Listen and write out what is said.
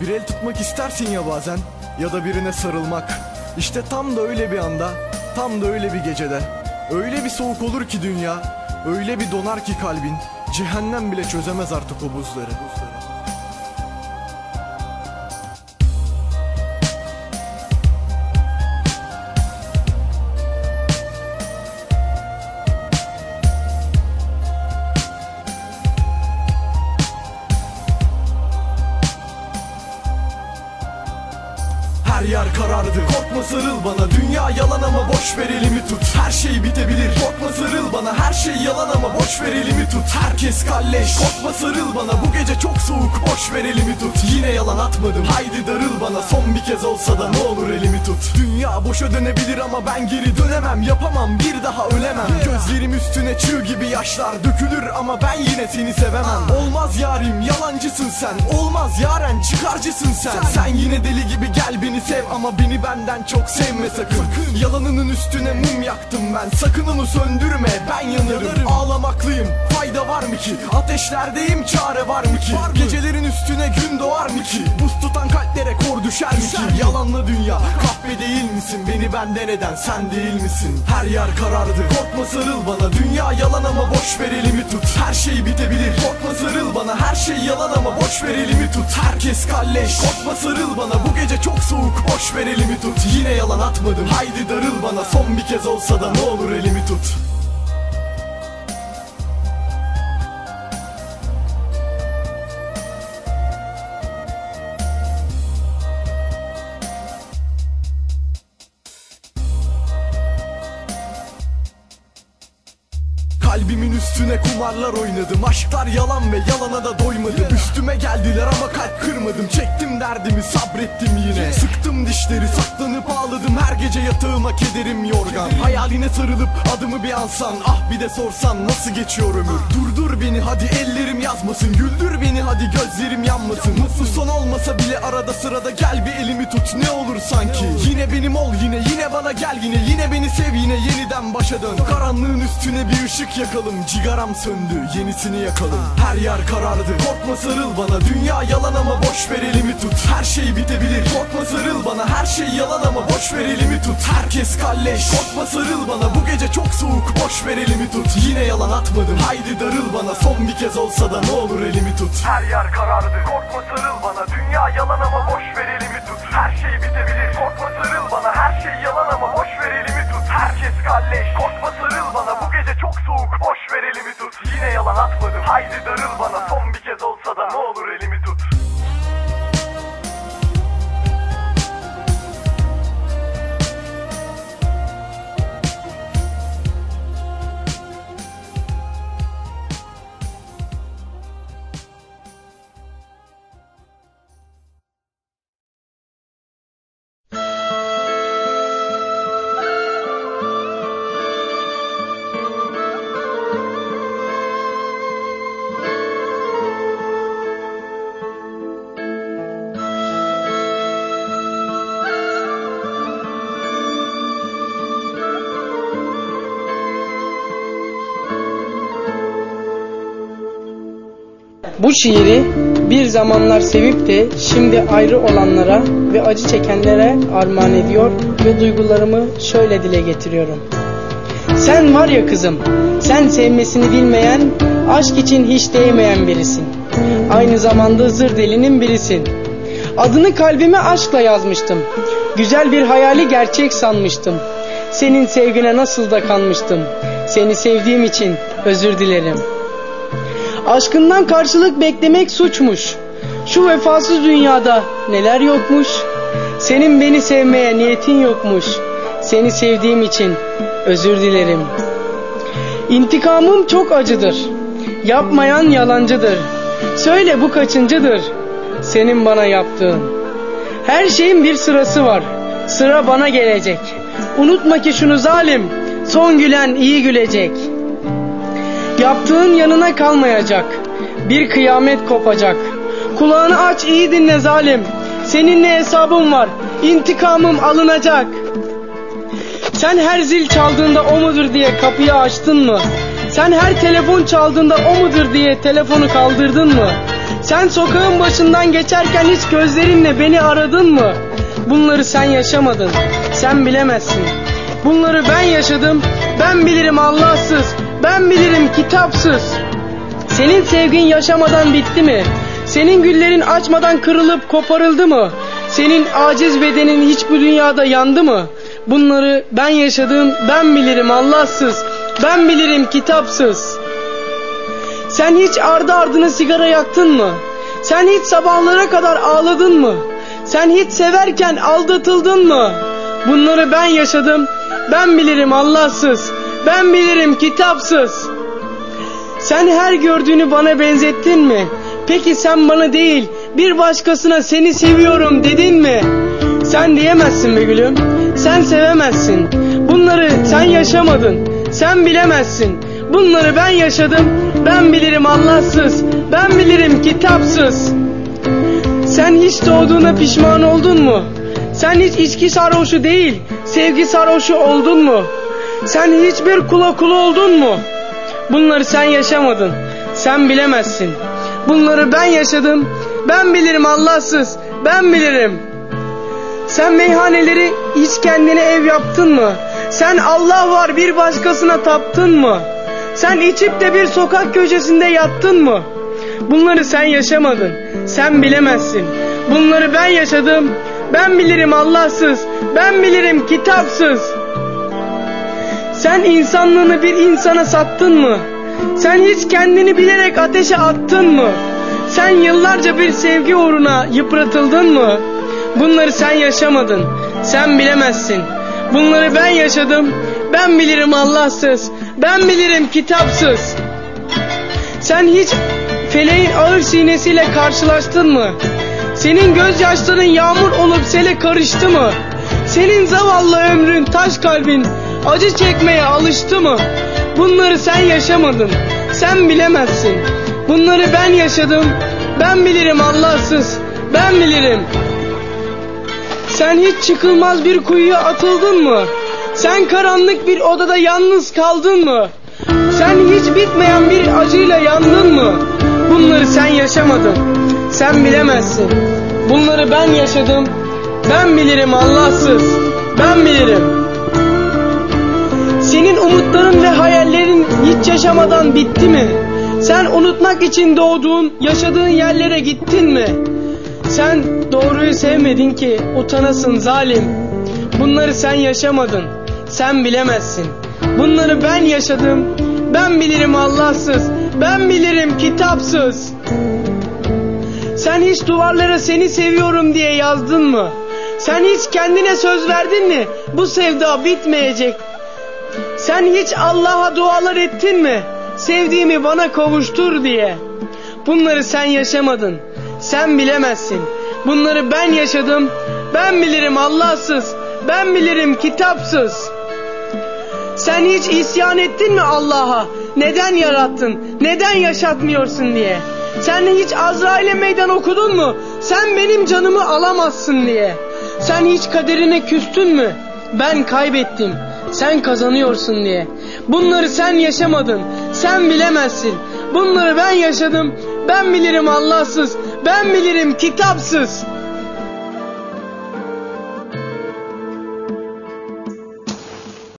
Bir el tutmak istersin ya bazen ya da birine sarılmak. İşte tam da öyle bir anda, tam da öyle bir gecede. Öyle bir soğuk olur ki dünya, öyle bir donar ki kalbin. Cehennem bile çözemez artık o buzları. Her karardı. Korkma sarıl bana. Dünya yalan ama boş ver elimi tut. Her şey bitebilir. Korkma sarıl bana. Her şey yalan ama boş ver elimi tut. Herkes kalleş. Korkma sarıl bana. Bu gece çok soğuk. Boş ver elimi tut. Yine yalan atmadım. Haydi darıl bana. Son bir kez olsa da ne olur elimi tut. Dünya boşa dönebilir ama ben geri dönemem. Yapamam bir daha ölemem. Gözlerim üstüne çığ gibi yaşlar dökülür Ama ben yine seni sevemem. Olmaz yarim yalancısın sen. Olmaz yaren çıkarcısın sen. Sen yine deli gibi gel beni sev Ama beni benden çok sevme sakın. Yalanının üstüne mum yaktım ben. Sakın onu söndürme ben yanarım. Ağlamaklıyım fayda var mı ki? Ateşlerdeyim çare var mı ki? Gecelerin üstüne gün doğar mı ki? Buz tutan kalplere kor düşer mi ki? Yalanla dünya kahve değil misin? Beni benden eden sen değil misin? Her yer karardı. Korkma sarıl bana Yalan ama boş ver elimi tut. Her şey bitebilir. Korkma sarıl bana. Her şey yalan ama boş ver elimi tut. Herkes kalleş. Korkma sarıl bana. Bu gece çok soğuk. Boş ver elimi tut. Yine yalan atmadım. Haydi darıl bana. Son bir kez olsa da ne olur elimi tut üstüne kumarlar oynadım Aşklar yalan ve yalana da doymadım. Üstüme geldiler ama kalp kırmadım. Çektim derdimi sabrettim yine. Sıktım dişleri saklanıp ağladım. Her gece yatağıma kederim yorgan. Hayaline sarılıp adımı bir ansan Ah bir de sorsan nasıl geçiyor ömür? Durdur beni hadi ellerim yazmasın. Güldür beni hadi gözlerim yanmasın. Mutlu son olmasa bile arada sırada Gel bir elimi tut. Ne olur sanki. Yine benim ol yine yine bana gel yine Yine beni sev yine yeniden başa dön. Karanlığın üstüne bir ışık yakalım Cigaram söndü yenisini yakalım. Her yer karardı. Korkma sarıl bana. Dünya yalan ama boş ver elimi tut. Her şey bitebilir. Korkma sarıl bana. Her şey yalan ama boş ver elimi tut. Herkes kalleş. Korkma sarıl bana. Bu gece çok soğuk. Boş ver elimi tut. Yine yalan atmadım. Haydi darıl bana. Son bir kez olsa da ne olur elimi tut. Her yer karardı. Korkma sarıl bana. Dünya yalan ama boş Bu şiiri bir zamanlar sevip de şimdi ayrı olanlara ve acı çekenlere armağan ediyor ve duygularımı şöyle dile getiriyorum. Sen var ya kızım, sen sevmesini bilmeyen, aşk için hiç değmeyen birisin. Aynı zamanda zır delinin birisin. Adını kalbime aşkla yazmıştım. Güzel bir hayali gerçek sanmıştım. Senin sevgine nasıl da kanmıştım. Seni sevdiğim için özür dilerim. Aşkından karşılık beklemek suçmuş. Şu vefasız dünyada neler yokmuş. Senin beni sevmeye niyetin yokmuş. Seni sevdiğim için özür dilerim. İntikamım çok acıdır. Yapmayan yalancıdır. Söyle bu kaçıncıdır? Senin bana yaptığın. Her şeyin bir sırası var. Sıra bana gelecek. Unutma ki şunu zalim. Son gülen iyi gülecek. Yaptığın yanına kalmayacak. Bir kıyamet kopacak. Kulağını aç iyi dinle zalim. Seninle hesabım var. İntikamım alınacak. Sen her zil çaldığında o mudur diye kapıyı açtın mı? Sen her telefon çaldığında o mudur diye telefonu kaldırdın mı? Sen sokağın başından geçerken hiç gözlerinle beni aradın mı? Bunları sen yaşamadın. Sen bilemezsin. Bunları ben yaşadım. Ben bilirim Allahsız. Ben bilirim kitapsız. Senin sevgin yaşamadan bitti mi? Senin güllerin açmadan kırılıp koparıldı mı? Senin aciz bedenin hiç bu dünyada yandı mı? Bunları ben yaşadım, ben bilirim Allahsız. Ben bilirim kitapsız. Sen hiç ardı ardına sigara yaktın mı? Sen hiç sabahlara kadar ağladın mı? Sen hiç severken aldatıldın mı? Bunları ben yaşadım. Ben bilirim Allahsız. Ben bilirim kitapsız. Sen her gördüğünü bana benzettin mi? Peki sen bana değil bir başkasına seni seviyorum dedin mi? Sen diyemezsin be gülüm. Sen sevemezsin. Bunları sen yaşamadın. Sen bilemezsin. Bunları ben yaşadım. Ben bilirim Allahsız. Ben bilirim kitapsız. Sen hiç doğduğuna pişman oldun mu? Sen hiç içki sarhoşu değil, sevgi sarhoşu oldun mu? Sen hiçbir kula kul oldun mu? Bunları sen yaşamadın. Sen bilemezsin. Bunları ben yaşadım. Ben bilirim Allahsız. Ben bilirim. Sen meyhaneleri hiç kendine ev yaptın mı? Sen Allah var bir başkasına taptın mı? Sen içip de bir sokak köşesinde yattın mı? Bunları sen yaşamadın. Sen bilemezsin. Bunları ben yaşadım. Ben bilirim Allahsız. Ben bilirim kitapsız. Sen insanlığını bir insana sattın mı? Sen hiç kendini bilerek ateşe attın mı? Sen yıllarca bir sevgi uğruna yıpratıldın mı? Bunları sen yaşamadın. Sen bilemezsin. Bunları ben yaşadım. Ben bilirim Allahsız. Ben bilirim kitapsız. Sen hiç feleğin ağır sinesiyle karşılaştın mı? Senin gözyaşların yağmur olup sele karıştı mı? Senin zavallı ömrün taş kalbin acı çekmeye alıştı mı? Bunları sen yaşamadın. Sen bilemezsin. Bunları ben yaşadım. Ben bilirim Allahsız. Ben bilirim. Sen hiç çıkılmaz bir kuyuya atıldın mı? Sen karanlık bir odada yalnız kaldın mı? Sen hiç bitmeyen bir acıyla yandın mı? Bunları sen yaşamadın. Sen bilemezsin. Bunları ben yaşadım. Ben bilirim Allahsız. Ben bilirim. Senin umutların ve hayallerin hiç yaşamadan bitti mi? Sen unutmak için doğduğun, yaşadığın yerlere gittin mi? Sen doğruyu sevmedin ki utanasın zalim. Bunları sen yaşamadın. Sen bilemezsin. Bunları ben yaşadım. Ben bilirim Allahsız. Ben bilirim kitapsız. Sen hiç duvarlara seni seviyorum diye yazdın mı? Sen hiç kendine söz verdin mi? Bu sevda bitmeyecek. Sen hiç Allah'a dualar ettin mi? Sevdiğimi bana kavuştur diye. Bunları sen yaşamadın. Sen bilemezsin. Bunları ben yaşadım. Ben bilirim Allahsız. Ben bilirim kitapsız. Sen hiç isyan ettin mi Allah'a? Neden yarattın? Neden yaşatmıyorsun diye. Sen hiç Azrail'e meydan okudun mu? Sen benim canımı alamazsın diye. Sen hiç kaderine küstün mü? Ben kaybettim. Sen kazanıyorsun diye. Bunları sen yaşamadın. Sen bilemezsin. Bunları ben yaşadım. Ben bilirim Allahsız. Ben bilirim kitapsız.